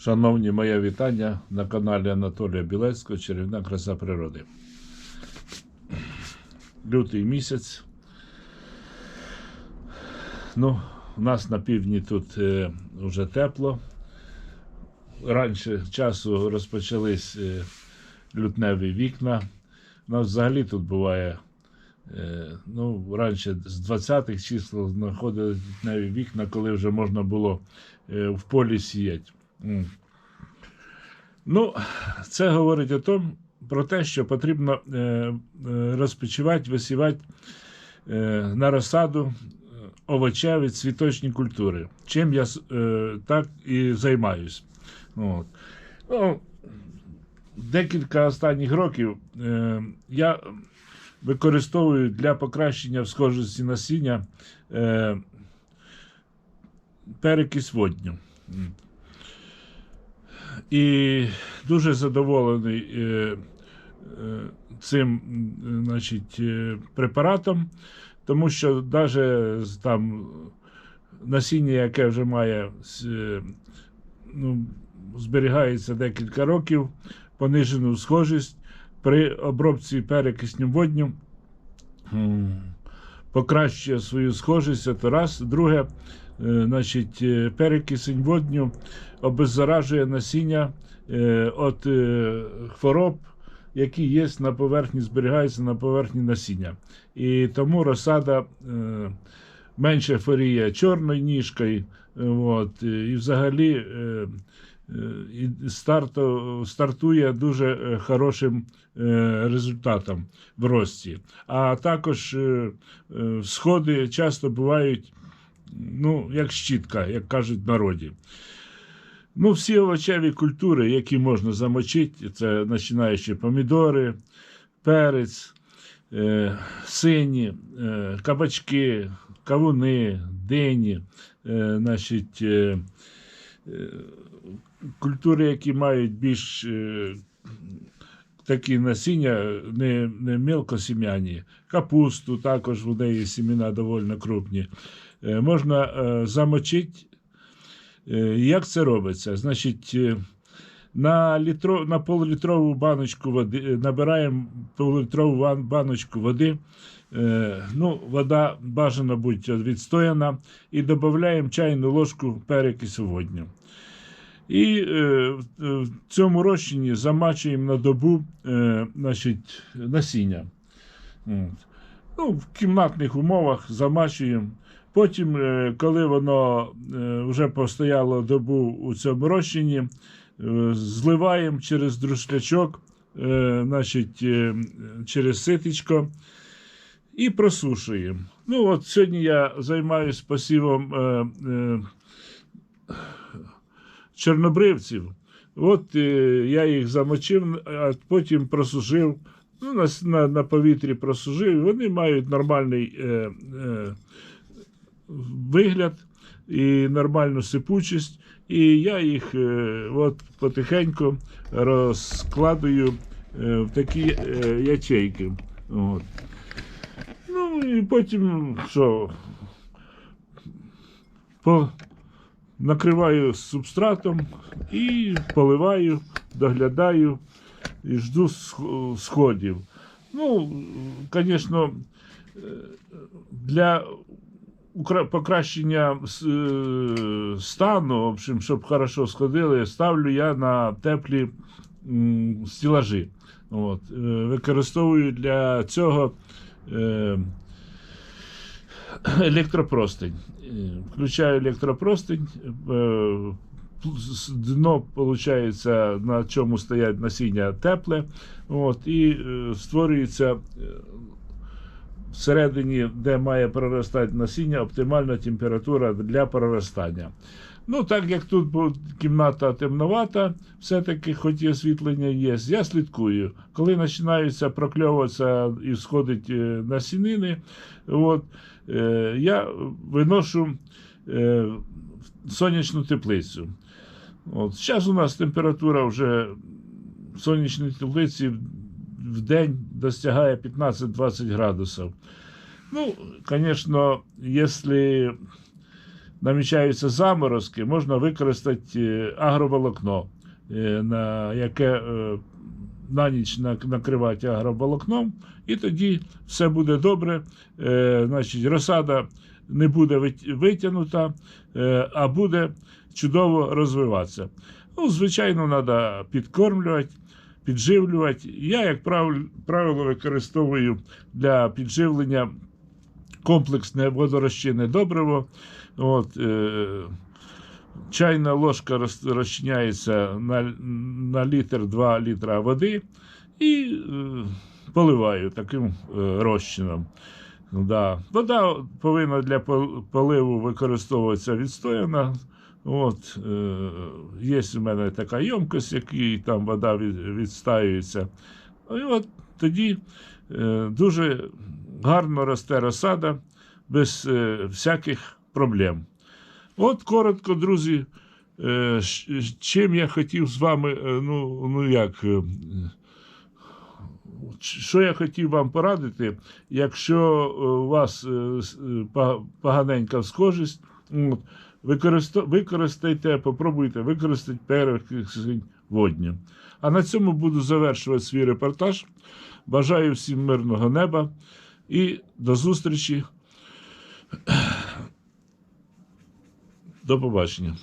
Шановні, моє вітання на каналі Анатолія Білецького Чарівна краса природи. Лютий місяць. Ну, у нас на півдні тут е, вже тепло. Раніше часу розпочались е, лютневі вікна. У нас взагалі тут буває. е, Ну, раніше з 20-х чисел знаходили лютневі вікна, коли вже можна було е, в полі сіяти. Ну, це говорить о том, про те, що потрібно е, е, розпочивати, висівати е, на розсаду овочеві цвіточні культури. Чим я так і займаюсь. От. Ну, декілька останніх років я використовую для покращення схожості насіння е, перекись водню. І дуже задоволений е, е, цим значить, е, препаратом, тому що навіть там насіння, яке вже має ну, зберігається декілька років, понижену схожість при обробці перекисню водню покращує свою схожість, це раз. Друге, значить, е, перекисень водню обеззаражує насіння е, від е, хвороб, які є на поверхні, зберігаються на поверхні насіння. І тому розсада е, менше хворіє чорною ніжкою. е, От, е, і взагалі е, е, і старто, стартує дуже е, хорошим е, результатом в рості. А також е, е, сходи часто бувають, ну, як щітка, як кажуть в народі. Ну, всі овочеві культури, які можна замочити, це починаючи помідори, перець, е, сині, е, кабачки, кавуни, дині, е, значить, е, е, культури, які мають більш е, такі насіння, не, не мілкосім'яні, капусту, також в неї сімена доволі крупні, е, можна е, замочити. Е, Як це робиться? Значить, на, літро, на полулітрову баночку води набираємо полулітрову баночку води. Ну, вода бажано будь відстояна, і додаємо чайну ложку перекису водню. І е, в- в цьому розчині замачуємо на добу е, значить, насіння. Ну, в кімнатних умовах замачуємо. Потім, е, коли воно е, вже постояло добу у цьому розчині, е, зливаємо через друшлячок, е, значить, е, через ситечко і просушуємо. Ну, от сьогодні я займаюся посівом е, е, чорнобривців. От е, я їх замочив, а потім просушив. Ну, на, на, на повітрі просушив. і Вони мають нормальний е, е, вигляд і нормальну сипучість. І я їх е, от потихеньку розкладую е, в такі е, ячейки. От. Ну і потім що? По, накриваю субстратом і поливаю, доглядаю і жду сх- сходів. Ну, звісно, для покращення е, стану, в общем, щоб хорошо сходили, ставлю я на теплі стілажі. От. Е, Використовую для цього е, електропростень. Е, Включаю електропростень. е, Дно, получається, на чому стоять насіння тепле. От, і е, створюється всередині, де має проростати насіння, оптимальна температура для проростання. Ну, так як тут кімната темновата, все-таки, хоч і освітлення є, я слідкую. Коли починаються прокльовуватися і сходить е, насінини, от, е, я виношу е, сонячну теплицю. От, зараз у нас температура вже в сонячній теплиці в день достигає 15-20 градусів. Ну, звісно, якщо намічаються заморозки, можна використати е, агроволокно, е, на яке е, на ніч накривати агроволокном, і тоді все буде добре. Значить, розсада не буде вит- витягнута, а буде чудово розвиватися. Ну, звичайно, треба підкормлювати, підживлювати. Я, як правило, використовую для підживлення комплексне водорозчинне добриво. От, е, чайна ложка роз- розчиняється на, на літр 2 літра води і е, поливаю таким е, розчином. Да. Вода повинна для поливу використовуватися відстояна. От, е, є у мене така ємкость, якій там вода від, відстаюється. І от тоді е, дуже гарно росте розсада без е, всяких проблем. От коротко, друзі, е, чим я хотів з вами, е, ну, ну як, е, що я хотів вам порадити, якщо е, у вас е, е, поганенька схожість, використайте, попробуйте використати перекисень водню. А на цьому буду завершувати свій репортаж. Бажаю всім мирного неба і до зустрічі. До побачення.